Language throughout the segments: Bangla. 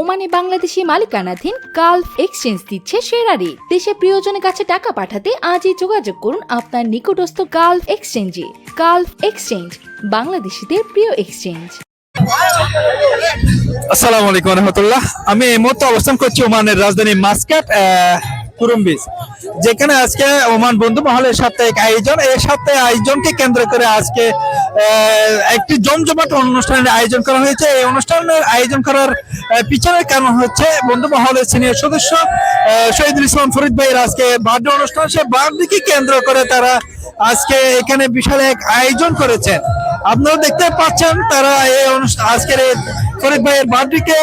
ওমানে বাংলাদেশি মালিকানাধীন গালফ এক্সচেঞ্জ দিচ্ছে সেরা রেট দেশে প্রিয়জনের কাছে টাকা পাঠাতে আজই যোগাযোগ করুন আপনার নিকটস্থ গালফ এক্সচেঞ্জে। গালফ এক্সচেঞ্জ, বাংলাদেশিদের প্রিয় এক্সচেঞ্জ। আসসালামু আলাইকুম রহমতুল্লাহ। আমি এই মুহূর্তে অবস্থান করছি ওমানের রাজধানী মাস্কাট কুরুম্বিস যেখানে আজকে ওমান বন্ধু মহলের সাপ্তাহিক আয়োজন, এই সাপ্তাহিক আয়োজনকে কেন্দ্র করে আজকে একটি জমজমাট অনুষ্ঠানের আয়োজন করা হয়েছে। এই অনুষ্ঠানের আয়োজন করার পিছনের কারণ হচ্ছে বন্ধু মহলের সিনিয়র সদস্য শহীদুল ইসলাম ফরিদ ভাইয়ের আজকে বার্থডে অনুষ্ঠান। সে বার্থডেকে কেন্দ্র করে তারা আজকে এখানে বিশাল এক আয়োজন করেছেন। আপনারা দেখতে পাচ্ছেন তারা এই অনুষ্ঠান, আজকের এই ফরিদ ভাইয়ের বার্থডেকে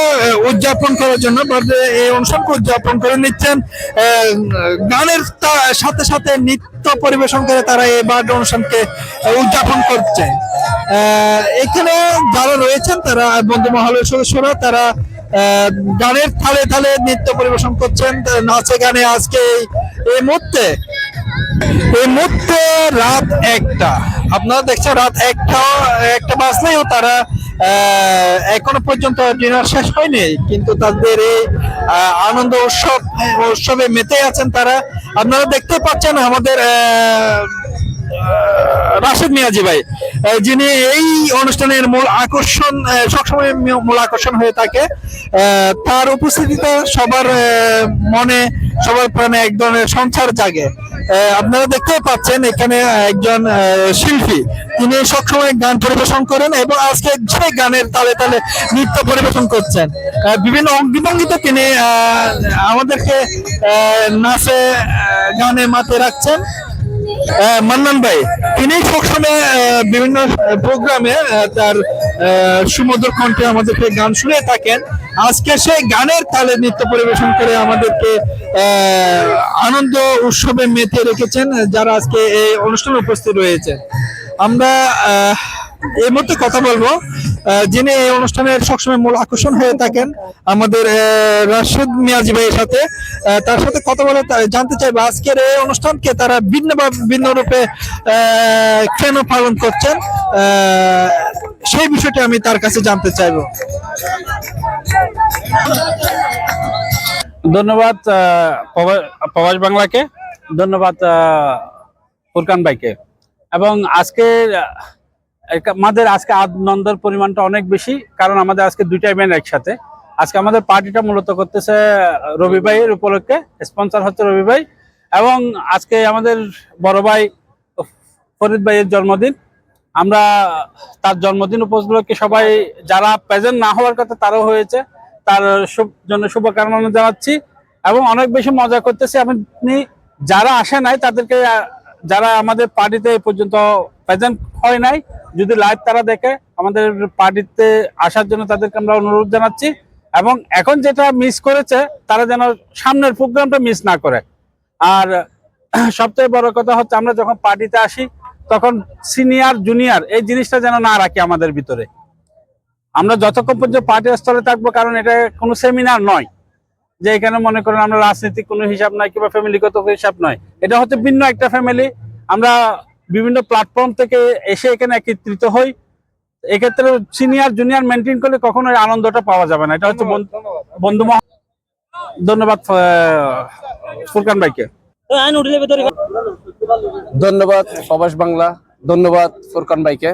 উদযাপন করার জন্য birthday এই অনুষ্ঠানকে উদযাপন করে নিচ্ছেন। গানের সাথে সাথে নৃত্য পরিবেশন করে তারা এই বার্থডে অনুষ্ঠানকে উদযাপন করছেন এখানে যারা রয়েছেন তারা, বন্ধু মহলের সদস্যরা, তারা গানের থালে থালে নৃত্য পরিবেশন করছেন নাচে গানে আজকে এই- মুহূর্তে। এই মুহূর্তে রাত একটা। আপনারা দেখছেন রাত একটা একটা বাজলেও তারা এখনও পর্যন্ত ডিনার শেষ হয়নি, কিন্তু তাদের এই আনন্দ উৎসব, উৎসবে মেতে আছেন তারা। আপনারা দেখতে পাচ্ছেন আমাদের রাশেদ মিয়াজি ভাই যিনি এই অনুষ্ঠানের মূল আকর্ষণ সবসময় মূল আকর্ষণ হয়ে থাকে। তার উপস্থিতিতে সবার মনে, সবার প্রাণে এক ধরনের সঞ্চার জাগে। আপনারা দেখতে পাচ্ছেন এখানে একজন শিল্পী। তিনি সবসময় গান পরিবেশন করেন এবং আজকে যে গানের তালে তালে নৃত্য পরিবেশন করছেন। বিভিন্ন অঙ্গিভঙ্গিতে তিনি আমাদেরকে নাচে গানে মাতে রাখছেন। মান্নান ভাই, তিনি সবসময় বিভিন্ন প্রোগ্রামে তার সুমধুর কণ্ঠে আমাদেরকে গান শুনে থাকেন। আজকে সেই গানের তালে নৃত্য পরিবেশন করে আমাদেরকে আনন্দ উৎসবে মেতে রেখেছেন, যারা আজকে এই অনুষ্ঠানে উপস্থিত রয়েছে। আমরা এই মুহূর্তে কথা বলব। যিনি এই অনুষ্ঠানের সবসময় মূল আকর্ষণ হয়ে থাকেন আমাদের রাশেদ মিয়াজি ভাইয়ের সাথে। তার সাথে কথা বলে জানতে চাইব, আজকের এই অনুষ্ঠানকে তারা ভিন্ন ভিন্ন রূপে কেন পালন করছেন? সেই বিষয়টি আমি তার কাছে জানতে চাইব। ধন্যবাদ প্রবাস বাংলাকে। ধন্যবাদ ফুরকান ভাইকে। এবং আজকে আমাদের আজকে আনন্দের পরিমাণটা অনেক বেশি, কারণ আমাদের আজকে দুইটা ইভেন্ট একসাথে। আজকে আমাদের পার্টিটা মূলত করতেছে, রবি ভাইয়ের উপলক্ষে স্পন্সর হচ্ছে রবি ভাই, এবং আজকে আমাদের বড় ভাই ফরিদ ভাইয়ের জন্মদিন। আমরা তার জন্মদিন উপলক্ষে সবাই, যারা প্রেজেন্ট না হওয়ার কথা তারাও হয়েছে, তার জন্য শুভকামনা জানাচ্ছি, এবং অনেক বেশি মজা করতেছি। আপনি যারা আসে নাই, তাদেরকে, যারা আমাদের পার্টিতে এই পর্যন্ত প্রেজেন্ট হয় নাই যদি লাইভ তারা দেখে, আমাদের পার্টিতে আসার জন্য তাদেরকে আমরা অনুরোধ জানাচ্ছি। এবং এখন যেটা মিস করেছে, তারা যেন সামনের প্রোগ্রামটা মিস না করে। আর সবথেকে বড় কথা হচ্ছে, আমরা যখন পার্টিতে আসি, তখন সিনিয়র জুনিয়র এই জিনিসটা যেন না রাখি আমাদের ভিতরে। আমরা যতক্ষণ পর্যন্ত পার্টি স্তরে থাকব, কারণ এটা কোনো সেমিনার নয়। যে এখানে মনে করেন আমরা রাজনৈতিক কোনো হিসাব নয় কিংবা ফ্যামিলিগত হিসাব নয়। এটা হচ্ছে ভিন্ন একটা ফ্যামিলি আমরা বিভিন্ন প্ল্যাটফর্ম থেকে এসে এখানে একত্রিত হই। এক্ষেত্রে সিনিয়র জুনিয়র মেনটেন করলে কখনো আনন্দটা পাওয়া যাবে না। এটা হচ্ছে বন্ধু- ধন্যবাদ। ফুরকান ভাইকে। ধন্যবাদ প্রবাস বাংলা। ধন্যবাদ ফুরকান ভাইকে।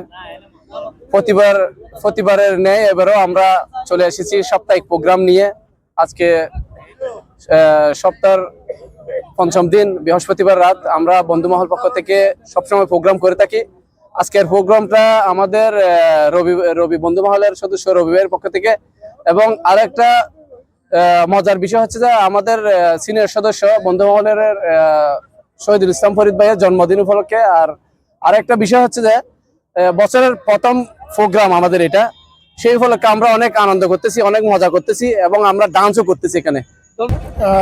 প্রতিবার প্রতিবারের ন্যায় এবারও আমরা চলে এসেছি সাপ্তাহিক প্রোগ্রাম নিয়ে। আজকে আহ, সপ্তাহের পঞ্চম দিন, বৃহস্পতিবার রাত আমরা বন্ধুমহল পক্ষ থেকে সবসময় প্রোগ্রাম করে থাকি। আজকের প্রোগ্রামটা আমাদের রবি রবি বন্ধুমহলের সদস্য রবিবারের পক্ষ থেকে। এবং আরেকটা মজার বিষয় হচ্ছে যে আমাদের সিনিয়র সদস্য বন্ধুমহলের শহীদুল ইসলাম ফরিদ ভাইয়ের জন্মদিন উপলক্ষে। আর আরেকটা বিষয় হচ্ছে যে বছরের প্রথম প্রোগ্রাম আমাদের এটা। সেই উপলক্ষে আমরা অনেক আনন্দ করতেছি, অনেক মজা করতেছি এবং আমরা ডান্সও করতেছি এখানে।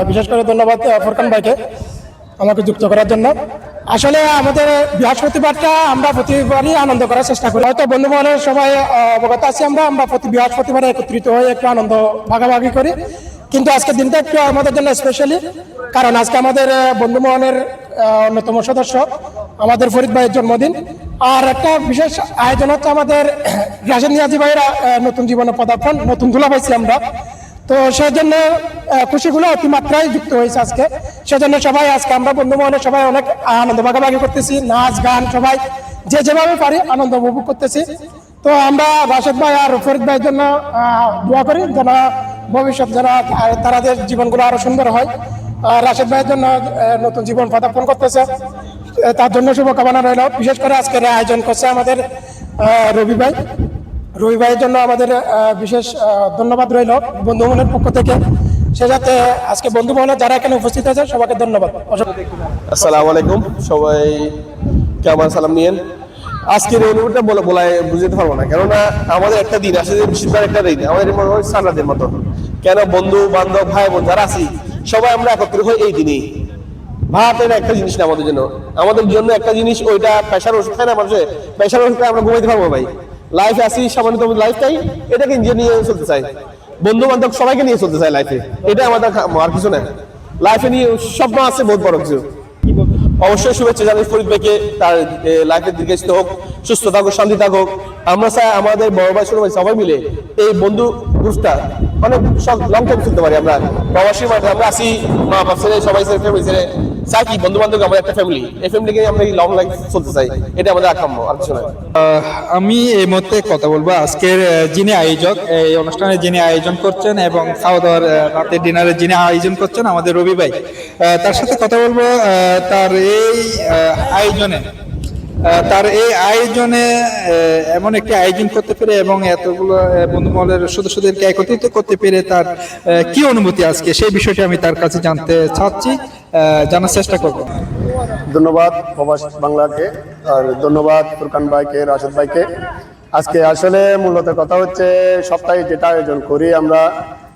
বিশেষ করে ধন্যবাদ ফোরকান ভাইকে আমাকে যুক্ত করার জন্য। আসলে আমাদের বৃহস্পতিবারটা আমরা প্রতিবারই আনন্দ করার চেষ্টা করি। হয়তো বন্ধু মহলের সবাই অবগত আছি আমরা আমরা প্রতি বৃহস্পতিবারে একত্রিত হয়ে একটু আনন্দ ভাগাভাগি করি। কিন্তু আজকের দিনটা একটু আমাদের জন্য স্পেশালি কারণ আজকে আমাদের বন্ধু মহলের অন্যতম সদস্য আমাদের ফরিদ ভাইয়ের জন্মদিন। আর একটা বিশেষ আয়োজন হচ্ছে আমাদের রাজেন নিয়াজি ভাইয়ের নতুন জীবনে পদার্পণ নতুন ধুলা পাইছি আমরা। তো সেজন্য আহ, খুশিগুলো অতিমাত্রায় যুক্ত হয়েছে আজকে। সেজন্য সবাই আজকে আমরা বন্ধু মহলে সবাই অনেক আনন্দ ভাগাভাগি করতেছি নাচ গান সবাই যে যেভাবে পারি আনন্দ উপভোগ করতেছি। তো আমরা রাশেদ ভাই আর ফরিদ ভাইয়ের জন্য দোয়া করি যেন ভবিষ্যৎ যেন তাদের জীবনগুলো আরও সুন্দর হয়। আর রাশেদ ভাইয়ের জন্য নতুন জীবন পদার্পণ করতেছে। তার জন্য শুভকামনা রইল। বিশেষ করে আজকের আয়োজন করছে আমাদের রবি ভাই। রবি ভাইয়ের জন্য আমাদের বিশেষ ধন্যবাদ রইল বন্ধু মহলের পক্ষ থেকে। সে যাতে আজকে বন্ধু মহলে যারা এখানে উপস্থিত আছে সবাইকে ধন্যবাদ। আসসালামু আলাইকুম। সবাই কেমন সালাম নিয়েন? আজকের এই অনুভূতিটা বলে বলায় বুঝতে পারব না। কেননা আমাদের একটা দিন আসলে বিশেষবার একটা দিন। আমাদের মনে হয় সারাদের মতো। কেন বন্ধু, বান্ধব ভাই বোন যারা আছি, সবাই আমরা একত্রিত হই এই দিনেই। এটা একটা জিনিস না আমাদের জন্য। আমাদের জন্য একটা জিনিস, ওইটা পেশার ওষুধ খায় না মানুষের পেশার ওষুধ আমরা ঘুমাইতে পারব ভাই। লাইফে আসি সামান্য লাইফটাই এটাকে নিজে নিয়ে চলতে চাই। বন্ধু বান্ধব সবাইকে নিয়ে চলতে চাই লাইফে এটা আমাদের আর কিছু না। লাইফে নিয়ে স্বপ্ন আছে, বহুত বড় কিছু। অবশ্যই শুভেচ্ছা জানি ফরিদ ভাইকে, তার লাইফের দিকে হোক, সুস্থ থাকুক, শান্তি থাকুক। আমরা চাই আমাদের বড় ভাই, ছোট ভাই সবাই মিলে এই বন্ধু গ্রুপটা অনেক লং টাইম চলতে পারি আমরা। প্রবাসী মাঠে আমরা আসি মা বাপ ছেড়ে সবাই ছেড়ে ফ্যামিলি ছেড়ে চাই কি বন্ধু বান্ধব আমাদের একটা ফ্যামিলি এই ফ্যামিলিকে আমরা লং লাইফ চলতে চাই। এটা আমাদের আকাম্য, আর কিছু নয় আমি এই মুহূর্তে কথা বলব আজকের যিনি আয়োজক, এই অনুষ্ঠানে যিনি আয়োজন করছেন এবং খাওয়া দাওয়ার রাতের ডিনারে যিনি আয়োজন করছেন, আমাদের রবি ভাই। তার সাথে কথা বলব তার এই আয়োজনে। তার এই আয়োজনে এমন একটি আয়োজন করতে পেরে এবং এতগুলো আহ, বন্ধু মহলের সদস্যদেরকে একত্রিত করতে পেরে তার কি অনুভূতি আজকে? সেই বিষয়টি আমি তার কাছে জানতে চাচ্ছি জানার চেষ্টা করব। ধন্যবাদ প্রবাস বাংলাকে আর ধন্যবাদ ফুরকান ভাইকে রাশেদ ভাইকে। আজকে আসলে মূলত কথা হচ্ছে সপ্তাহে যেটা আয়োজন করি আমরা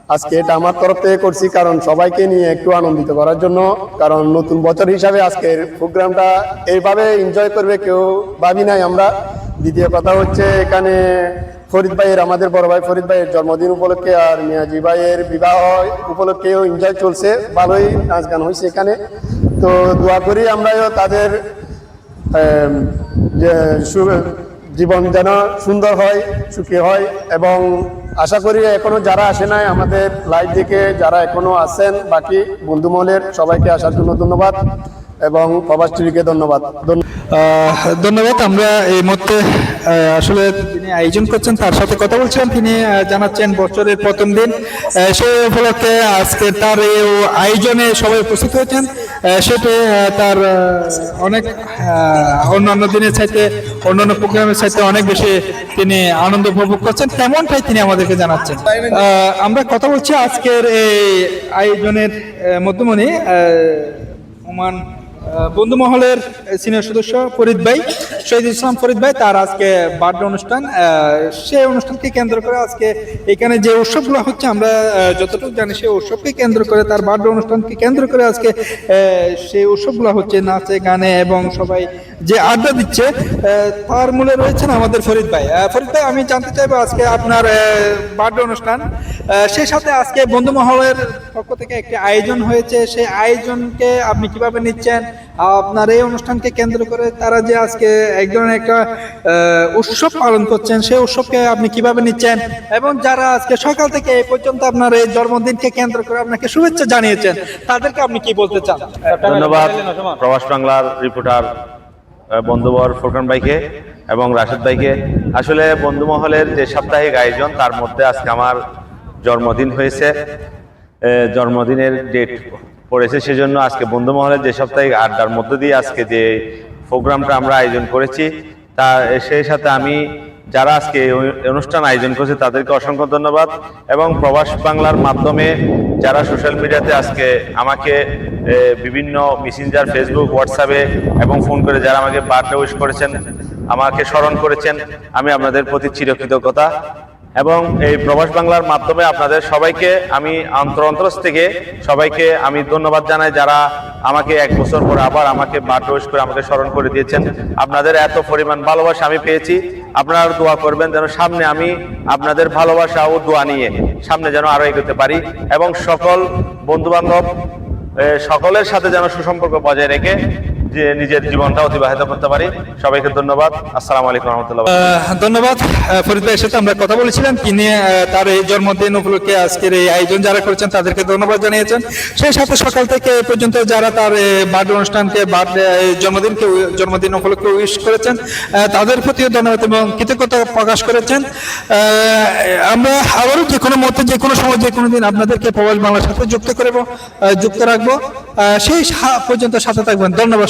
আজকে এটা আমার তরফ থেকে করছি কারণ সবাইকে নিয়ে একটু আনন্দিত করার জন্য। কারণ নতুন বছর হিসাবে আজকের প্রোগ্রামটা এইভাবে এনজয় করবে কেউ ভাবি নাই আমরা। দ্বিতীয় কথা হচ্ছে এখানে ফরিদ ভাইয়ের, আমাদের বড় ভাই ফরিদ ভাইয়ের জন্মদিন উপলক্ষে আর মিয়াজি ভাইয়ের বিবাহ উপলক্ষেও এনজয় চলছে। ভালোই নাচ গান হয়েছে এখানে। তো দোয়া করি আমরাও তাদের জীবন যেন সুন্দর হয়, সুখী হয় এবং আশা করি এখনও যারা আসে নাই আমাদের লাইভ দেখে যারা এখনও আছেন, বাকি বন্ধু মহলের সবাইকে আসার জন্য ধন্যবাদ এবং প্রবাস টিভিকে ধন্যবাদ। ধন্যবাদ। আমরা এই মুহূর্তে আসলে যিনি আয়োজন করছেন তার সাথে কথা বলছিলাম। তিনি জানাচ্ছেন বছরের প্রথম দিন। সেই উপলক্ষে আজকে তার এই আয়োজনে সবাই উপস্থিত হয়েছেন। সেটি তার অনেক অন্যান্য দিনের চাইতে, অন্যান্য প্রোগ্রামের চাইতে অনেক বেশি তিনি আনন্দ উপভোগ করছেন, তেমনটাই তিনি আমাদেরকে জানাচ্ছেন। আমরা কথা বলছি আজকের এই আয়োজনের মধ্যমণি ওমান বন্ধু মহলের সিনিয়র সদস্য ফরিদ ভাই, শহীদ ইসলাম ফরিদ ভাই, তার আজকে বার্থডে অনুষ্ঠান। সেই অনুষ্ঠানকে কেন্দ্র করে আজকে এখানে যে উৎসবগুলো হচ্ছে, আমরা যতটুকু জানি সেই উৎসবকে কেন্দ্র করে, তার বার্থডে অনুষ্ঠানকে কেন্দ্র করে আজকে সেই উৎসবগুলো হচ্ছে নাচে, গানে এবং সবাই যে আড্ডা দিচ্ছে তার মূলে রয়েছেন আমাদের ফরিদ ভাই। ফরিদ ভাই, আমি জানতে চাইব আজকে আপনার বার্থডে অনুষ্ঠান। সেই সাথে আজকে বন্ধু মহলের পক্ষ থেকে একটি আয়োজন হয়েছে। সেই আয়োজনকে আপনি কীভাবে নিচ্ছেন? আপনার এই অনুষ্ঠানকে কেন্দ্র করে তারা যে আজকে এক ধরনের একটা উৎসব পালন করছেন, সেই উৎসবকে আপনি কীভাবে নিচ্ছেন? এবং যারা আজকে সকাল থেকে এই পর্যন্ত আপনার এই জন্মদিনকে কেন্দ্র করে আপনাকে শুভেচ্ছা জানিয়েছেন, তাদেরকে আপনি কি বলতে চান? ধন্যবাদ। প্রবাস বাংলার রিপোর্টার বন্ধুবর ফোরকান ভাইকে এবং রাশেদ ভাইকে। আসলে বন্ধু মহলের যে সাপ্তাহিক আয়োজন, তার মধ্যে আজকে আমার জন্মদিন হয়েছে। জন্মদিনের ডেট পড়েছে, সেজন্য আজকে বন্ধু মহলের যে সাপ্তাহিক আড্ডার মধ্য দিয়ে আজকে যে প্রোগ্রামটা আমরা আয়োজন করেছি, তা, সেই সাথে আমি যারা আজকে অনুষ্ঠান আয়োজন করেছে, তাদেরকে অসংখ্য ধন্যবাদ। এবং প্রবাস বাংলার মাধ্যমে যারা সোশ্যাল মিডিয়াতে আজকে আমাকে বিভিন্ন মেসেঞ্জার, ফেসবুক, হোয়াটসঅ্যাপে এবং ফোন করে যারা আমাকে বার্থডে উইশ করেছেন, আমাকে স্মরণ করেছেন, আমি আপনাদের প্রতি চিরকৃতজ্ঞতা। এবং এই প্রবাস বাংলার মাধ্যমে আপনাদের সবাইকে আমি অন্তর অন্তরস্থ থেকে সবাইকে আমি ধন্যবাদ জানাই যারা আমাকে এক বছর পর আবার আমাকে উইশ করে আমাকে স্মরণ করে দিয়েছেন। আপনাদের এত পরিমাণ ভালোবাসা আমি পেয়েছি। আপনারা দোয়া করবেন যেন সামনে আমি আপনাদের ভালোবাসা ও দোয়া নিয়ে সামনে যেন আরও এগোতে পারি এবং সকল বন্ধু বান্ধব সকলের সাথে যেন সুসম্পর্ক বজায় রেখে যে নিজের জীবনটা অতিবাহিত করতে পারি, সবাইকে ধন্যবাদ। আসসালামু আলাইকুম রহমতুল্লাহ। ধন্যবাদ। ফরিদ ভাইয়ের সাথে আমরা কথা বলেছিলাম তিনি তার এই জন্মদিন উপলক্ষে আজকের এই আয়োজন যারা করেছেন, তাদেরকে ধন্যবাদ জানিয়েছেন। সেই সাথে সকাল থেকে পর্যন্ত যারা তার বার্থডে অনুষ্ঠানকে, বার্থডে জন্মদিনকে জন্মদিন উপলক্ষে উইশ করেছেন তাদের প্রতিও ধন্যবাদ এবং কৃতজ্ঞতা প্রকাশ করেছেন। আমরা আবারও যে কোনো মুহূর্তে, যে কোনো সময়, যে কোনো দিন আপনাদেরকে প্রবাস বাংলার সাথে যুক্ত করব যুক্ত রাখব। সেই পর্যন্ত সাথে থাকবেন। ধন্যবাদ